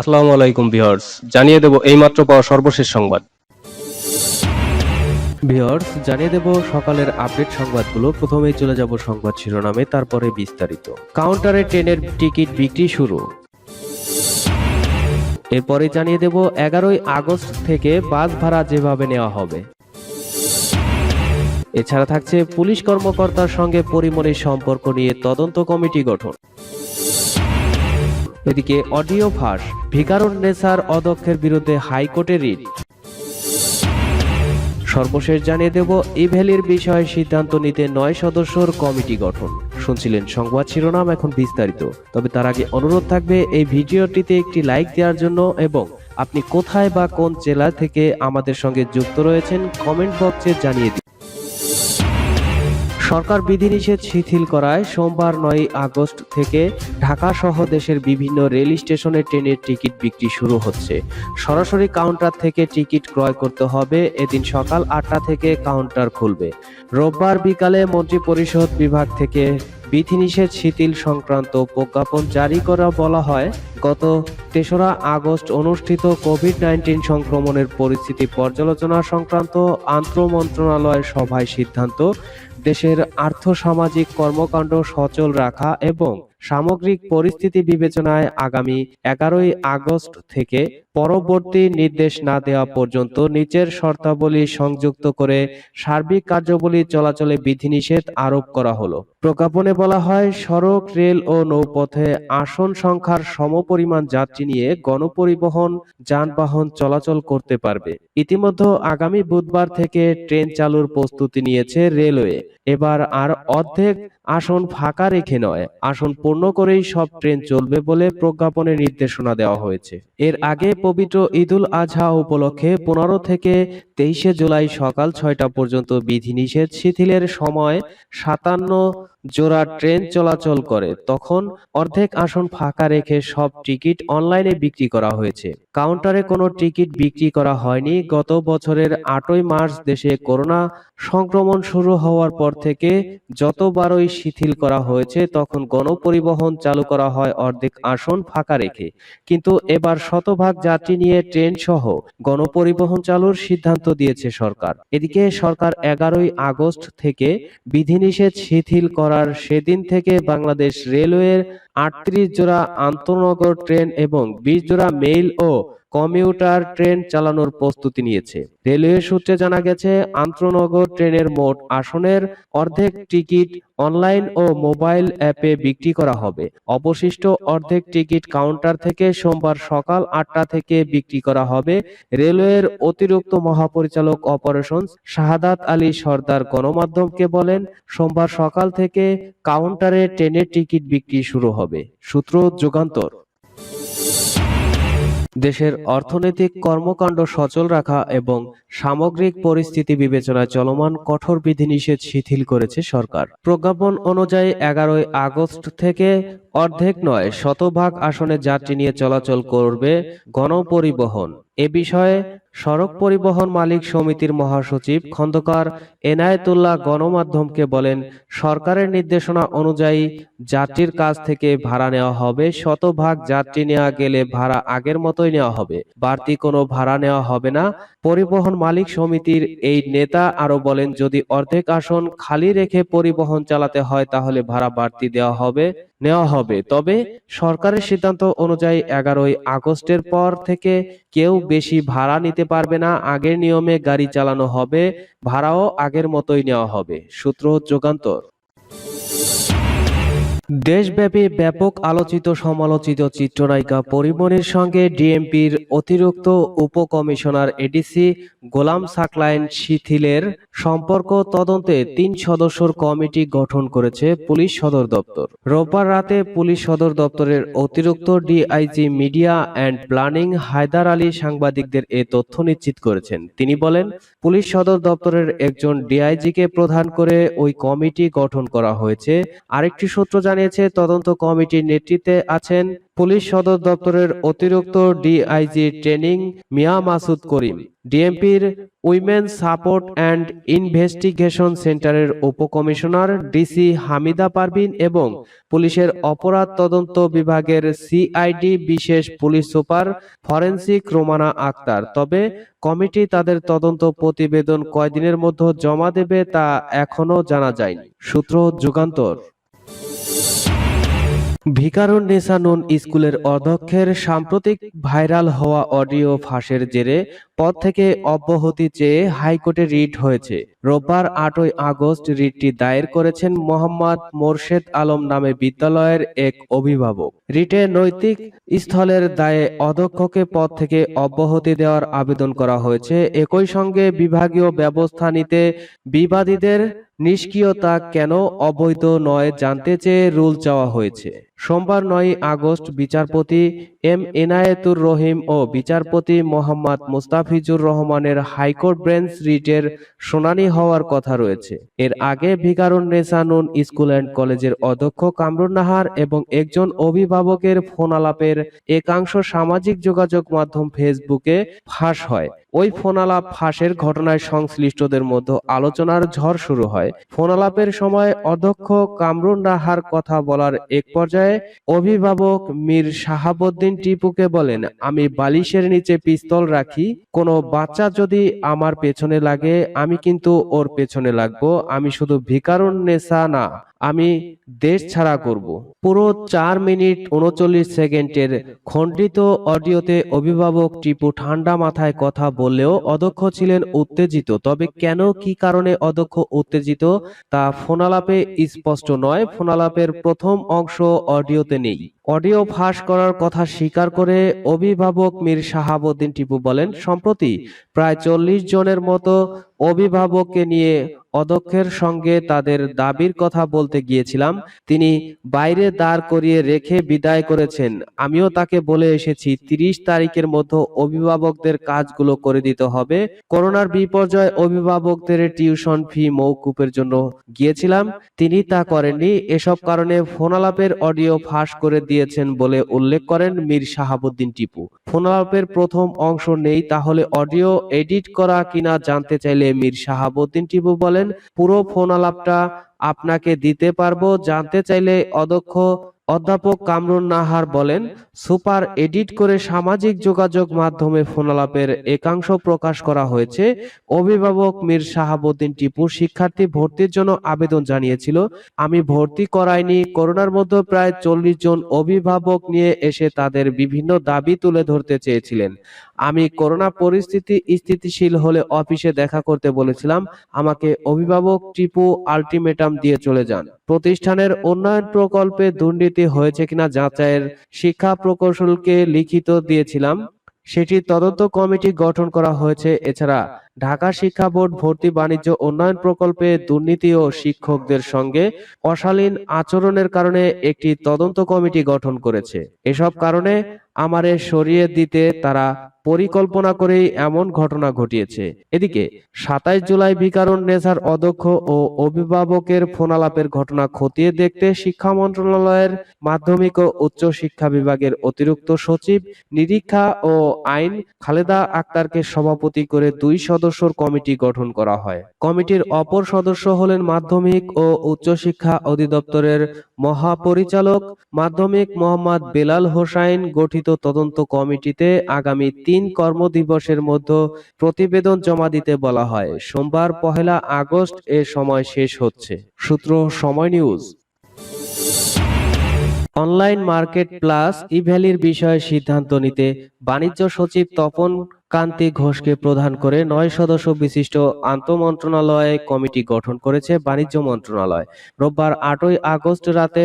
আসসালামু আলাইকুম ভিউয়ার্স, জানিয়ে দেব এইমাত্র পাওয়া সর্বশেষ সংবাদ। ভিউয়ার্স, জানিয়ে দেব সকালের আপডেট সংবাদগুলো। প্রথমেই চলে যাব সংবাদ শিরোনামে, তারপরে বিস্তারিত। কাউন্টারে ট্রেনের টিকিট বিক্রি শুরু। এরপরে জানিয়ে দেব এগারোই আগস্ট থেকে বাস ভাড়া যেভাবে নেওয়া হবে। এছাড়া থাকছে পুলিশ কর্মকর্তার সঙ্গে পরিমণির সম্পর্ক নিয়ে তদন্ত কমিটি গঠন। এদিকে অডিও ফাঁস, ভিকারুন নেসার অধ্যক্ষের বিরুদ্ধে হাইকোর্টে রিট। সর্বশেষ জানিয়ে দেব ইভ্যালির বিষয়ে সিদ্ধান্ত নিতে নয় সদস্যর কমিটি গঠন। শুনছিলেন সংবাদ শিরোনাম এখন বিস্তারিত। তবে তার আগে অনুরোধ থাকবে, এই ভিডিওটিতে একটি লাইক দেওয়ার জন্য এবং আপনি কোথায় বা কোন জেলা থেকে আমাদের সঙ্গে যুক্ত রয়েছেন, কমেন্ট বক্সে জানিয়ে দিন। সরকার বিধিনিষেধ শিথিল করায় সোমবার নয় আগস্ট থেকে ঢাকা সহ দেশের বিভিন্ন রেল স্টেশনে ট্রেনের টিকিট বিক্রি শুরু হচ্ছে। সরাসরি কাউন্টার থেকে টিকিট ক্রয় করতে হবে। এদিন সকাল আটটা থেকে কাউন্টার খুলবে। রোববার বিকালে মন্ত্রী পরিষদ বিভাগ থেকে বিধিনিষেধ শিথিল সংক্রান্ত প্রজ্ঞাপন জারি করা বলা হয়। গত তেসরা আগস্ট অনুষ্ঠিত কোভিড নাইন্টিন সংক্রমণের পরিস্থিতি পর্যালোচনা সংক্রান্ত আন্তঃ মন্ত্রণালয়ের সভায় সিদ্ধান্ত, দেশের আর্থসামাজিক কর্মকাণ্ড সচল রাখা এবং সামগ্রিক পরিস্থিতি বিবেচনায় আগামী এগারোই আগস্ট থেকে পরবর্তী নির্দেশ না দেওয়া পর্যন্ত নিচের শর্তাবলী সংযুক্ত করে সার্বিক কার্যাবলী চলাচলে বিধিনিষেধ আরোপ করা হলো। প্রজ্ঞাপনে বলা হয়, সড়ক, রেল ও নৌপথে আসন সংখ্যার সমপরিমাণ যাত্রী নিয়ে গণপরিবহন, যানবাহন চলাচল করতে পারবে। ইতিমধ্যে আগামী বুধবার থেকে ট্রেন চালুর প্রস্তুতি নিয়েছে রেলওয়ে। এবার আর অর্ধেক আসন ফাঁকা রেখে নয়, আসন পূর্ণ করেই সব ট্রেন চলবে বলে প্রজ্ঞাপনে নির্দেশনা দেওয়া হয়েছে। এর আগে পবিত্র ঈদুল আজহা উপলক্ষে পনেরো থেকে তেইশে জুলাই সকাল ছয়টা পর্যন্ত বিধিনিষেধ শিথিলের সময় সাতান্ন জোড়া ট্রেন চলাচল করে তখন অর্ধেক আসন ফাঁকা রেখে সব টিকিট অনলাইনে বিক্রি করা হয়েছে। কাউন্টারে কোনো টিকিট বিক্রি করা হয়নি। গত বছরের আটই মার্চ দেশে করোনা সংক্রমণ শুরু হওয়ার পর থেকে যতবারই শিথিল করা হয়েছে তখন গণপরিবহন চালু করা হয় অর্ধেক আসন ফাঁকা রেখে। কিন্তু এবার শতভাগ যাত্রী নিয়ে ট্রেন সহ গণপরিবহন চালুর সিদ্ধান্ত দিয়েছে সরকার। এদিকে সরকার। এগারোই আগস্ট থেকে বিধিনিষেধ শিথিল করার সেদিন থেকে বাংলাদেশ রেলওয়ের আটত্রিশ জোড়া আন্তনগর ট্রেন এবং বিশ জোড়া মেইল ও কমিউটার ট্রেন চালানোর প্রস্তুতি নিয়েছে। রেলওয়ে সূত্রে জানা গেছে আন্তনগর ট্রেনের মোট আসনের অর্ধেক টিকিট অনলাইন ও মোবাইল অ্যাপে বিক্রি করা হবে। অবশিষ্ট অর্ধেক টিকিট কাউন্টার থেকে সোমবার সকাল আটটা থেকে বিক্রি করা হবে। রেলওয়ের অতিরিক্ত মহাপরিচালক অপারেশন শাহাদাত আলী সর্দার গণমাধ্যমকে বলেন, সোমবার সকাল থেকে কাউন্টারে ট্রেনের টিকিট বিক্রি শুরু হবে। সূত্র যুগান্তর। দেশের অর্থনৈতিক কর্মকাণ্ড সচল রাখা এবং সামগ্রিক পরিস্থিতি বিবেচনায় চলমান কঠোর বিধিনিষেধ শিথিল করেছে সরকার। প্রজ্ঞাপন অনুযায়ী এগারোই আগস্ট থেকে অর্ধেক নয় শতভাগ আসনে যাত্রী নিয়ে চলাচল করবে গণপরিবহন। এ বিষয়ে সড়ক পরিবহন মালিক সমিতির মহাসচিব খন্দকার এনায়েতুল্লাহ গণমাধ্যমকে বলেন, সরকারের নির্দেশনা অনুযায়ী যাত্রীর কাছ থেকে ভাড়া নেওয়া হবে, শতভাগ যাত্রী নেওয়া গেলে ভাড়া আগের মতোই নেওয়া হবে। বাড়তি কোনো ভাড়া নেওয়া হবে না। পরিবহন মালিক সমিতির এই নেতা আরও বলেন, যদি অর্ধেক আসন খালি রেখে পরিবহন চালাতে হয়, তাহলে ভাড়া বাড়তি দেওয়া হবে, নেওয়া হবে। তবে সরকারের সিদ্ধান্ত অনুযায়ী এগারোই আগস্টের পর থেকে কেউ বেশি ভাড়া নিতে পারবে না। আগের নিয়মে গাড়ি চালানো হবে, ভাড়াও আগের মতোই নেওয়া হবে। সূত্র যুগান্তর। দেশব্যাপী ব্যাপক আলোচিত সমালোচিত চিত্রনায়িকা পরিমণির সঙ্গে ডিএমপির অতিরিক্ত উপকমিশনার এডিসি গোলাম সাকলাইন শিথিলের সম্পর্ক তদন্তে তিন সদস্যর কমিটি গঠন করেছে পুলিশ সদর দপ্তর। রোববার রাতে পুলিশ সদর দপ্তরের অতিরিক্ত DIG media and planning Haider Ali সাংবাদিকদের এ তথ্য নিশ্চিত করেছেন। তিনি বলেন, পুলিশ সদর দপ্তরের একজন ডিআইজিকে প্রধান করে ওই কমিটি গঠন করা হয়েছে। আরেকটি সূত্র জানিয়ে জানিয়েছে তদন্ত কমিটির নেতৃত্বে আছেন পুলিশ সদর দপ্তরের অতিরিক্ত ডিআইজি ট্রেনিং মিয়া মাসুদ করিম, ডিএমপির উইমেন সাপোর্ট অ্যান্ড ইনভেস্টিগেশন সেন্টারের উপকমিশনার ডিসি হামিদা পারভিন এবং পুলিশের অপরাধ তদন্ত বিভাগের সিআইডি বিশেষ police super forensic Romana Akter. তবে কমিটি তাদের তদন্ত প্রতিবেদন কয়দিনের মধ্যে জমা দেবে তা এখনও জানা যায়নি। সূত্র যুগান্তর। ভিকারুন্নেসা নুন স্কুলের অধ্যক্ষের সাম্প্রতিক ভাইরাল হওয়া অডিও ফাঁসের জেরে পদ থেকে অব্যাহতি চেয়ে হাইকোর্টে রিট হয়েছে। রোববার আটই আগস্ট রিটটি দায়ের করেছেন মোহাম্মদ মোরশেদ আলম নামে বিদ্যালয়ের এক অভিভাবক। রিটে নৈতিক স্থলের দায়ে অধ্যক্ষকে পদ থেকে অব্যাহতি দেওয়ার আবেদন করা হয়েছে। একই সঙ্গে বিভাগীয় ব্যবস্থা নিতে বিবাদীদের নিষ্ক্রিয়তা কেন অবৈধ নয় জানতে চেয়ে রুল চাওয়া হয়েছে। সোমবার নয় আগস্ট বিচারপতি এম এনায়েতুর রহিম ও বিচারপতি মোহাম্মদ মুস্তাফিজুর রহমানের হাইকোর্ট ব্রেঞ্চ রিটের শুনানি হওয়ার কথা রয়েছে। এর আগে ভিকারুন নেসানুন স্কুল অ্যান্ড কলেজের অধ্যক্ষ কামরুন নাহার এবং একজন অভিভাবকের ফোন আলাপের একাংশ সামাজিক যোগাযোগ মাধ্যম ফেসবুকে ফাঁস হয়। ওই ফোনালাপ ফাঁসের ঘটনায় সংশ্লিষ্টদের মধ্যে আলোচনার ঝড় শুরু হয়। ফোনালাপের সময় অধ্যক্ষ কামরুন নাহার কথা বলার এক পর্যায়ে অভিভাবক মীর শাহাবুদ্দিন টিপুকে বলেন, আমি বালিশের নিচে পিস্তল রাখি, কোনো বাচ্চা যদি আমার পেছনে লাগে, আমি কিন্তু ওর পেছনে লাগবো, আমি শুধু ভিকারুন নেশা না। আমি দেশ ছাড়া করব। পুরো চার মিনিট উনচল্লিশ সেকেন্ডের খণ্ডিত অডিওতে অভিভাবক টিপু ঠান্ডা মাথায় কথা বললেও অধ্যক্ষ ছিলেন উত্তেজিত। তবে কেন কি কারণে অধ্যক্ষ উত্তেজিত তা ফোনালাপে স্পষ্ট নয়। ফোনালাপের প্রথম অংশ অডিওতে নেই। অডিও ফাঁস করার কথা স্বীকার করে অভিভাবক মীর শাহাবুদ্দিন টিপু বলেন সম্প্রতি প্রায় চল্লিশ জনের মতো অভিভাবককে নিয়ে অধ্যক্ষের সঙ্গে তাদের দাবির কথা বলতে গিয়েছিলাম। তিনি বাইরে দাঁড় করিয়ে রেখে বিদায় করেছেন। আমিও তাকে বলে এসেছি, তিরিশ তারিখের মধ্যে অভিভাবকদের কাজগুলো করে দিতে হবে। করোনার বিপর্যয় অভিভাবকদের টিউশন ফি মৌকুপের জন্য গিয়েছিলাম। তিনি তা করেননি। এসব কারণে ফোনালাপের অডিও ফাঁস করে দিয়েছেন বলে উল্লেখ করেন মীর শাহাবুদ্দিন টিপু। ফোনালাপের প্রথম অংশ নেই, তাহলে অডিও এডিট করা কিনা জানতে চাইলে মীর শাহাবুদ্দিন টিপু বলেন পুরো ফোন আলাপটা আপনাকে দিতে পারব। জানতে চাইলে অধ্যক্ষ অধ্যাপক কামরুন নাহার বলেন, সুপার এডিট করে সামাজিক যোগাযোগ মাধ্যমে ফোনালাপের একাংশ প্রকাশ করা হয়েছে। অভিভাবক মীর শাহাবুদ্দিন টিপু শিক্ষার্থী ভর্তির জন্য আবেদন জানিয়েছিল, আমি ভর্তি করাইনি। করোনার মধ্যে প্রায় চল্লিশ জন অভিভাবক নিয়ে এসে তাদের বিভিন্ন দাবি তুলে ধরতে চেয়েছিলেন। আমি করোনা পরিস্থিতি স্থিতিশীল হলে অফিসে দেখা করতে বলেছিলাম আমাকে অভিভাবক টিপু আলটিমেটাম দিয়ে চলে যান। প্রতিষ্ঠানের উন্নয়ন প্রকল্পে দুর্নীতি হয়েছে কিনা যাচাইয়ের শিক্ষা প্রকৌশলকে লিখিত দিয়েছিলাম। সেটি তদন্ত কমিটি গঠন করা হয়েছে। এছাড়া ঢাকা শিক্ষা বোর্ড ভর্তি বাণিজ্য উন্নয়ন প্রকল্পে দুর্নীতি ও শিক্ষকদের সঙ্গে অশালীন আচরণের কারণে একটি তদন্ত কমিটি গঠন করেছে। এসব কারণে আমারে সরিয়ে দিতে তারা পরিকল্পনা করেই এমন ঘটনা ঘটিয়েছে। এদিকে, সাতাইশ জুলাই বিকারণ নেসার অধ্যক্ষ ও অভিভাবকের ফোনালাপের ঘটনা খতিয়ে দেখতে শিক্ষা মন্ত্রণালয়ের মাধ্যমিক ও উচ্চ শিক্ষা বিভাগের অতিরিক্ত সচিব, নিরীক্ষা ও আইন খালেদা আক্তারকে সভাপতি করে দুই সদস্যর কমিটি গঠন করা হয়। কমিটির অপর সদস্য হলেন মাধ্যমিক ও উচ্চশিক্ষা অধিদপ্তরের মহাপরিচালক মাধ্যমিক মোহাম্মদ বেলাল হোসাইন গঠিত তদন্ত কমিটিতে আগামী তিন কর্মদিবসের মধ্যে প্রতিবেদন জমা দিতে বলা হয়। সোমবার পহেলা আগস্ট এ সময় শেষ হচ্ছে। সূত্র Somoy news. Online market plus ইভ্যালির বিষয়ে সিদ্ধান্ত নিতে বাণিজ্য সচিব তপন কান্তি ঘোষকে প্রধান করে নয় সদস্য বিশিষ্ট আন্তঃমন্ত্রণালয় কমিটি গঠন করেছে বাণিজ্য মন্ত্রণালয়। রোববার আটই আগস্ট রাতে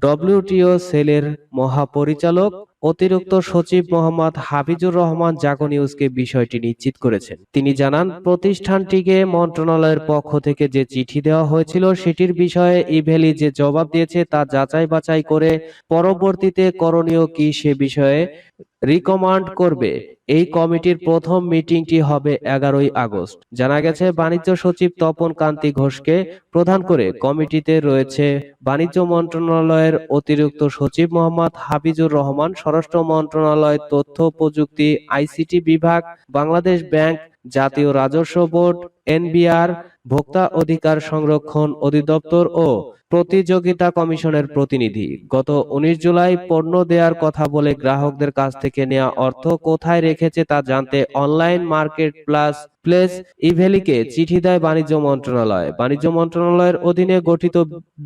ডব্লিউটিও সেলের মহাপরিচালক অতিরিক্ত সচিব মোহাম্মদ হাফিজুর রহমান জাগো নিউজকে বিষয়টি নিশ্চিত করেছেন। তিনি জানান, প্রতিষ্ঠানটিকে মন্ত্রণালয়ের পক্ষ থেকে যে চিঠি দেওয়া হয়েছিল সেটির বিষয়ে ইভেলি যে জবাব দিয়েছে তা যাচাই বাছাই করে পরবর্তীতে করণীয় কি সে বিষয়ে রিকমান্ড করবে। এই কমিটির প্রথম মিটিংটি হবে এগারোই আগস্ট। জানা গেছে, বাণিজ্য সচিব তপন কান্তি ঘোষকে প্রধান করে কমিটিতে রয়েছে বাণিজ্য মন্ত্রণালয়ের অতিরিক্ত সচিব মোহাম্মদ হাফিজুর রহমান স্বরাষ্ট্র মন্ত্রণালয় তথ্য প্রযুক্তি আইসিটি বিভাগ বাংলাদেশ ব্যাংক জাতীয় রাজস্ব বোর্ড, এনবিআর, ভোক্তা অধিকার সংরক্ষণ অধিদপ্তর ও প্রতিযোগিতা কমিশনের প্রতিনিধি। গত উনিশ জুলাই পণ্য দেওয়ার কথা বলে গ্রাহকদের কাছ থেকে নেওয়া অর্থ কোথায় রেখেছে তা জানতে অনলাইন মার্কেট প্লাস প্লেস ইভেলিকে চিঠি দেয় বাণিজ্য মন্ত্রণালয়। বাণিজ্য মন্ত্রণালয়ের অধীনে গঠিত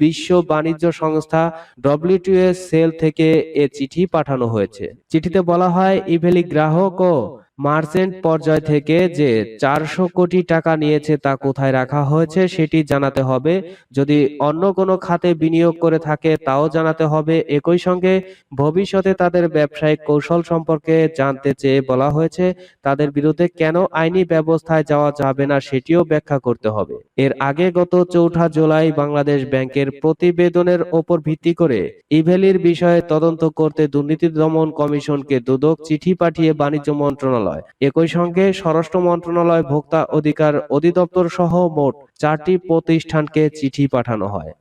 বিশ্ব বাণিজ্য সংস্থা ডব্লিউটিএস সেল থেকে এ চিঠি পাঠানো হয়েছে। চিঠিতে বলা হয়, ইভেলি গ্রাহক ও মার্চেন্ট পর্যায় থেকে যে চারশো কোটি টাকা নিয়েছে তা কোথায় রাখা হয়েছে সেটি জানাতে হবে। যদি অন্য কোনো খাতে বিনিয়োগ করে থাকে তাও জানাতে হবে। একই সঙ্গে ভবিষ্যতে তাদের ব্যবসায়িক কৌশল সম্পর্কে জানতে চেয়ে বলা হয়েছে, তাদের বিরুদ্ধে কেন আইনি ব্যবস্থায় যাওয়া যাবে না সেটিও ব্যাখ্যা করতে হবে। এর আগে গত চৌঠা জুলাই বাংলাদেশ ব্যাংকের প্রতিবেদনের ওপর ভিত্তি করে ইভেলির বিষয়ে তদন্ত করতে দুর্নীতি দমন কমিশনকে দুদক চিঠি পাঠিয়ে বাণিজ্য মন্ত্রণালয়। একই সঙ্গে স্বরাষ্ট্র মন্ত্রণালয় ভোক্তা অধিকার অধিদপ্তর সহ মোট চারটি প্রতিষ্ঠানকে চিঠি পাঠানো হয়।